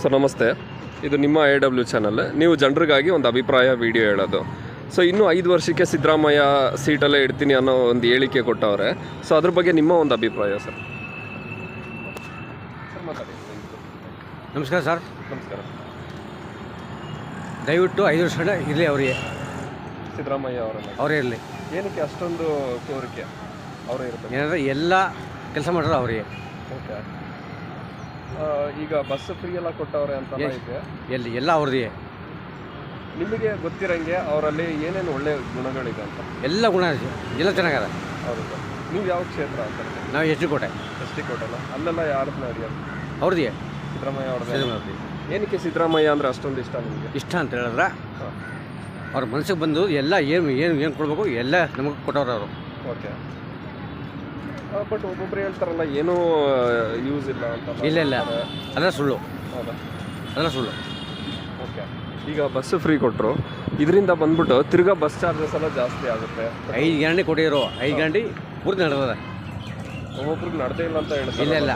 Sir ನಮಸ್ತೆ. ಇದು ನಿಮ್ಮ ಎ ಡಬ್ಲ್ಯೂ ಚಾನಲ್ ನೀವು ಜನರಿಗಾಗಿ ಒಂದು ಅಭಿಪ್ರಾಯ ವಿಡಿಯೋ ಹೇಳೋದು. ಸೊ ಇನ್ನೂ ಐದು ವರ್ಷಕ್ಕೆ ಸಿದ್ದರಾಮಯ್ಯ ಸೀಟಲ್ಲೇ ಇಡ್ತೀನಿ ಅನ್ನೋ ಒಂದು ಹೇಳಿಕೆ ಕೊಟ್ಟವ್ರೆ. ಸೊ ಅದ್ರ ಬಗ್ಗೆ ನಿಮ್ಮ ಒಂದು ಅಭಿಪ್ರಾಯ ಸರ್ ನಮಸ್ಕಾರ ಸರ್ ನಮಸ್ಕಾರ. ದಯವಿಟ್ಟು ಐದು ವರ್ಷ ಇರಲಿ ಅವರಿಗೆ. ಸಿದ್ದರಾಮಯ್ಯ ಅವರನ್ನ ಅವರೇ ಇರಲಿ. ಏನಕ್ಕೆ ಅಷ್ಟೊಂದು ಕೋರಿಕೆ ಅವರೇ ಇರ್ತಾರೆ ಏನಂದರೆ ಎಲ್ಲ ಕೆಲಸ ಮಾಡೋರು ಅವರಿಗೆ ಓಕೆ ಈಗ ಬಸ್ ಫ್ರೀ ಎಲ್ಲ ಕೊಟ್ಟವ್ರೆ ಅಂತ ಇದೆ. ಎಲ್ಲಿ? ಎಲ್ಲ ಅವ್ರದ್ದೇ. ನಿಮಗೆ ಗೊತ್ತಿರಂಗೆ ಅವರಲ್ಲಿ ಏನೇನು ಒಳ್ಳೆ ಗುಣಗಳಿದೆ ಅಂತ? ಎಲ್ಲ ಗುಣ ಇದೆ. ಎಲ್ಲ ಚೆನ್ನಾಗದ. ಹೌದು. ಸರ್ ನೀವು ಯಾವ ಕ್ಷೇತ್ರ ಅಂತ? ನಾವು ಎಷ್ಟು ಕೋಟೆ. ಅಲ್ಲ ಅಲ್ಲೆಲ್ಲ ಯಾರನ್ನ ನಡೆಯೋದು ಅವ್ರದ್ದೇ. ಸಿದ್ದರಾಮಯ್ಯ ಅವ್ರದ್ದು. ಏನಕ್ಕೆ ಸಿದ್ದರಾಮಯ್ಯ ಅಂದ್ರೆ ಅಷ್ಟೊಂದು ಇಷ್ಟ ನಿಮಗೆ? ಇಷ್ಟ ಅಂತ ಹೇಳಿದ್ರೆ? ಅವ್ರ ಮನಸ್ಸಿಗೆ ಬಂದು ಎಲ್ಲ ಏನು ಏನು ಏನು ಕೊಡಬೇಕು ಎಲ್ಲ ನಮಗೆ ಕೊಟ್ಟವ್ರು ಅವರು. ಓಕೆ. ಬಟ್ ಒಬ್ಬೊಬ್ರು ಹೇಳ್ತಾರಲ್ಲ ಏನೂ ಯೂಸ್ ಇಲ್ಲ ಅಂತ ಇಲ್ಲ ಇಲ್ಲ. ಅದೆಲ್ಲ ಸುಳ್ಳು. ಹೌದಾ? ಅದೆಲ್ಲ ಸುಳ್ಳು. ಓಕೆ. ಈಗ ಬಸ್ ಫ್ರೀ ಕೊಟ್ಟರು ಇದರಿಂದ ಬಂದ್ಬಿಟ್ಟು ತಿರ್ಗಾ ಬಸ್ ಚಾರ್ಜಸ್ ಎಲ್ಲ ಜಾಸ್ತಿ ಆಗುತ್ತೆ. ಐದು ಗಂಟೆ ಕೊಟ್ಟಿರೋ ಐದು ಗಂಟೆ ಪೂರ್ತಿ ನಡೆದ ಒಬ್ಬೊಬ್ರಿಗೆ ನಡೆದೇ ಇಲ್ಲ ಅಂತ ಹೇಳ್ತಾರೆ. ಇಲ್ಲ ಇಲ್ಲ.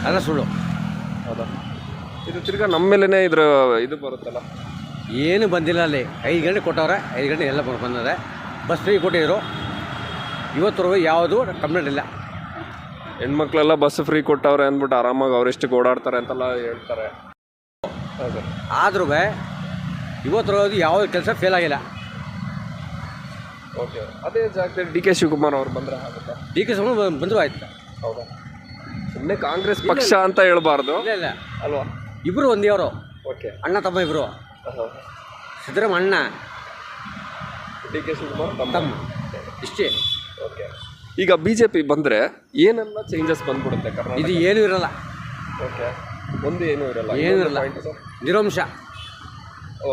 ಅದೆಲ್ಲ ಸುಳ್ಳು. ಹೌದಾ? ಇದು ತಿರ್ಗಾ ನಮ್ಮ ಮೇಲೇ ಇದ್ರ ಇದು ಬರುತ್ತಲ್ಲ? ಏನು ಬಂದಿಲ್ಲ ಅಲ್ಲಿ. ಐದು ಗಂಟೆ ಕೊಟ್ಟವ್ರೆ ಐದು ಗಂಟೆ ಎಲ್ಲ ಬಂದದೆ. ಬಸ್ ಫ್ರೀ ಕೊಟ್ಟಿದ್ರು. ಇವತ್ತರೆಗೂ ಯಾವುದು ಕಂಪ್ಲೇಂಟ್ ಇಲ್ಲ. ಹೆಣ್ಮಕ್ಳೆಲ್ಲ ಬಸ್ ಫ್ರೀ ಕೊಟ್ಟವ್ರೆ ಅಂದ್ಬಿಟ್ಟು ಆರಾಮಾಗಿ ಅವರೆಷ್ಟು ಓಡಾಡ್ತಾರೆ ಅಂತೆಲ್ಲ ಹೇಳ್ತಾರೆ. ಹೌದು. ಆದ್ರೂ ಇವತ್ತು ಯಾವ ಕೆಲಸ ಫೇಲ್ ಆಗಿಲ್ಲ. ಓಕೆ ಅದೇ ಜಾಗದಲ್ಲಿ ಡಿ ಕೆ ಶಿವಕುಮಾರ್ ಅವ್ರು ಬಂದರೆ ಆಗುತ್ತೆ? ಡಿ ಕೆ ಶಿವಕುಮಾರ್ ಬಂದರೂ ಆಯ್ತು. ಹೌದಾ? ಸುಮ್ಮನೆ ಕಾಂಗ್ರೆಸ್ ಪಕ್ಷ ಅಂತ ಹೇಳ್ಬಾರ್ದು. ಇಲ್ಲ ಇಲ್ಲ. ಅಲ್ವಾ? ಇಬ್ಬರು ಒಂದೇ ಅವರು ಓಕೆ ಅಣ್ಣ ತಮ್ಮ ಇಬ್ಬರು ಸಿದ್ದರಾಮ ಅಣ್ಣ. ಡಿ ಕೆ ಶಿವಕುಮಾರ್ ತಮ್ಮ. ತಮ್ಮ. ಇಷ್ಟೇ. ಓಕೆ ಈಗ ಬಿ ಜೆ ಪಿ ಬಂದರೆ ಏನೆಲ್ಲ ಚೇಂಜಸ್ ಬಂದ್ಬಿಡುತ್ತೆ ಕರ್ನಾಟಕ ಇದು ಏನೂ ಇರಲ್ಲ. ಓಕೆ ಒಂದು ಏನೂ ಇರಲ್ಲ. ಏನೂ ಇರಲ್ಲ. ಸರ್. ನಿರಂಶ.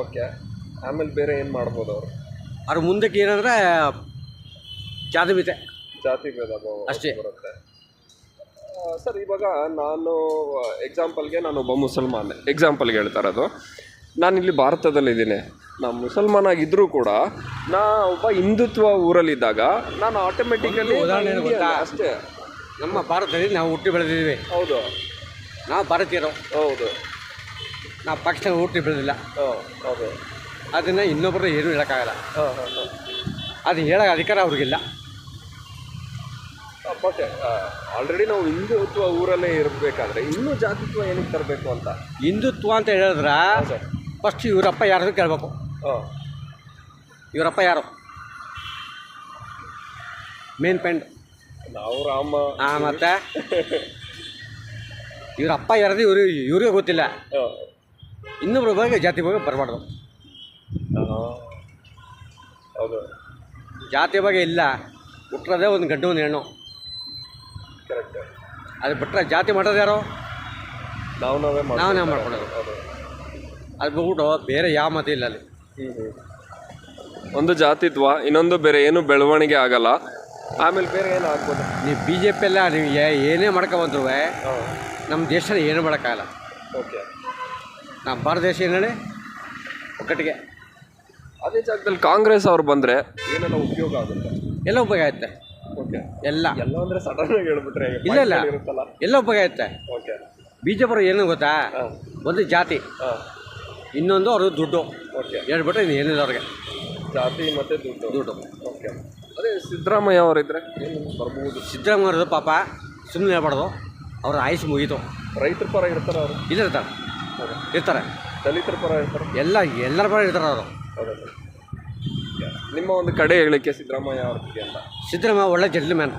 ಓಕೆ ಆಮೇಲೆ ಬೇರೆ ಏನು ಮಾಡ್ಬೋದು ಅವರು? ಅವ್ರ ಮುಂದಕ್ಕೆ ಏನಂದ್ರೆ ಜಾತಿಮಿತೆ ಜಾತಿ ಭೇದ ಭಾವ ಅಷ್ಟೇ. ಬರುತ್ತೆ. ಸರ್ ಇವಾಗ ನಾನು ಎಕ್ಸಾಂಪಲ್ಗೆ ನಾನು ಒಬ್ಬ ಮುಸಲ್ಮಾನ್. ಎಕ್ಸಾಂಪಲ್ಗೆ ಹೇಳ್ತಾ ಇರೋದು. ನಾನು ಇಲ್ಲಿ ಭಾರತದಲ್ಲಿದ್ದೀನಿ. ನಾನು ಮುಸಲ್ಮಾನ್ ಆಗಿದ್ದರೂ ಕೂಡ ನಾ ಒಬ್ಬ ಹಿಂದುತ್ವ ಊರಲ್ಲಿದ್ದಾಗ ನಾನು ಆಟೋಮೆಟಿಕಲಿ ಉದಾಹರಣೆ ಗೊತ್ತಾ? ಅಷ್ಟೇ. ನಮ್ಮ ಭಾರತದಲ್ಲಿ ನಾವು ಹುಟ್ಟಿ ಬೆಳೆದಿದ್ದೀವಿ. ಹೌದು. ನಾವು ಭಾರತೀಯರು. ಹೌದು. ನಾವು ಪಕ್ಷ ಹುಟ್ಟಿ ಬೆಳೆದಿಲ್ಲ. ಹೌದು ಹೌದು. ಅದನ್ನು ಇನ್ನೊಬ್ಬರು ಏನೂ ಹೇಳೋಕ್ಕಾಗಲ್ಲ. ಅದು ಹೇಳೋ ಅಧಿಕಾರ ಅವ್ರಿಗಿಲ್ಲ. ಬಟ್ ಆಲ್ರೆಡಿ ನಾವು ಹಿಂದುತ್ವ ಊರಲ್ಲೇ ಇರಬೇಕಾದ್ರೆ ಇನ್ನೂ ಜಾತಿತ್ವ ಏನಕ್ಕೆ ತರಬೇಕು ಅಂತ? ಹಿಂದುತ್ವ ಅಂತ ಹೇಳಿದ್ರೆ ಫಸ್ಟ್ ಇವರಪ್ಪ ಯಾರು ಕೇಳಬೇಕು? ಇವರಪ್ಪ ಯಾರು? ಮೇನ್ ಪೆಂಡ್ ನಾವು ರಾಮ. ಹಾಂ ಮತ್ತೆ? ಇವರಪ್ಪ ಯಾರದು ಇವರು ಇವ್ರಿಗೆ ಗೊತ್ತಿಲ್ಲ. ಇನ್ನೊಬ್ರು ಬಗ್ಗೆ ಜಾತಿ ಬಗ್ಗೆ ಬರಬಾರ್ದು. ಹೌದು. ಜಾತಿ ಬಗ್ಗೆ ಇಲ್ಲ. ಹುಟ್ಟಿರೋದೇ ಒಂದು ಗಂಡು ಒಂದು ಹೆಣ್ಣು. ಕರೆಕ್ಟ್ ಅದು ಬಿಟ್ಟರೆ ಜಾತಿ ಮಾಡೋದು ಯಾರು? ನಾವು ನಾವೇ ನಾವು ನಾವೇ ಮಾಡ್ಕೊಳ್ಳೋದು ಹೌದು. ಅದು ಬಿಟ್ಬಿಟ್ಟು ಬೇರೆ ಯಾವ ಮತ ಇಲ್ಲ ಅಲ್ಲಿ. ಒಂದು ಜಾತಿತ್ವ ಇನ್ನೊಂದು ಬೇರೆ ಏನು ಬೆಳವಣಿಗೆ ಆಗಲ್ಲ. ಆಮೇಲೆ ಬೇರೆ ಏನು ಆಗ್ಬೋದು? ನೀವು ಬಿ ಜೆ ಪಿ ಎಲ್ಲ ನೀವು ಏ- ಏನೇ ಮಾಡ್ಕೊಬಂದ್ರು ನಮ್ಮ ದೇಶದಲ್ಲಿ ಏನು ಮಾಡೋಕ್ಕಾಗಲ್ಲ. ಓಕೆ. ನಮ್ಮ ಭಾರತ ದೇಶ ಏನೇಳಿ ಒಕ್ಕಟ್ಟಿಗೆ. ಅದೇ ಜಾಗದಲ್ಲಿ ಕಾಂಗ್ರೆಸ್ ಅವ್ರು ಬಂದರೆ ಏನೆಲ್ಲ ಉಪಯೋಗ ಆಗುತ್ತೆ? ಎಲ್ಲ ಉಪಯೋಗ ಆಗುತ್ತೆ. ಓಕೆ. ಎಲ್ಲ. ಎಲ್ಲ ಅಂದರೆ ಸಡನ್ ಆಗಿ ಹೇಳ್ಬಿಟ್ರೆ ಇಲ್ಲ ಇಲ್ಲ. ಇರುತ್ತಲ್ಲ? ಎಲ್ಲ ಉಪಯೋಗ ಆಗುತ್ತೆ. ಓಕೆ. ಬಿ ಜೆ ಪಿ ಏನು ಗೊತ್ತಾ? ಒಂದು ಜಾತಿ. ಹಾಂ. ಇನ್ನೊಂದು ಅವ್ರದ್ದು ದುಡ್ಡು. ಓಕೆ ಹೇಳ್ಬಿಟ್ರೆ ಇನ್ನು ಏನಿಲ್ಲ ಅವ್ರಿಗೆ. ಜಾತಿ ಮತ್ತು ದುಡ್ಡು. ದುಡ್ಡು. ಓಕೆ ಅದೇ ಸಿದ್ದರಾಮಯ್ಯ ಅವರಿದ್ರೆ ಏನು ಬರ್ಬೋದು? ಸಿದ್ದರಾಮಯ್ಯವ್ರದ್ದು ಪಾಪ ಸುಮ್ಮನೆ ಹೇಳ್ಬಾರ್ದು. ಅವ್ರ ಆಯುಷ್ ಮುಗೀತು. ರೈತರ ಪರ ಇರ್ತಾರೆ ಅವರು. ಇಲ್ಲ ಇರ್ತಾರೆ ಇರ್ತಾರೆ. ದಲಿತರ ಪರ ಇರ್ತಾರೆ. ಎಲ್ಲ ಎಲ್ಲರ ಪರ ಇರ್ತಾರೆ ಅವರು. ಹೌದಾ ಸರ್? ನಿಮ್ಮ ಒಂದು ಕಡೆ ಹೇಳಲಿಕ್ಕೆ ಸಿದ್ದರಾಮಯ್ಯ ಅವ್ರ ಬಗ್ಗೆ ಅಂತ. ಸಿದ್ದರಾಮಯ್ಯ ಒಳ್ಳೆ ಜೆಂಟ್ಲ್ಮ್ಯಾನ್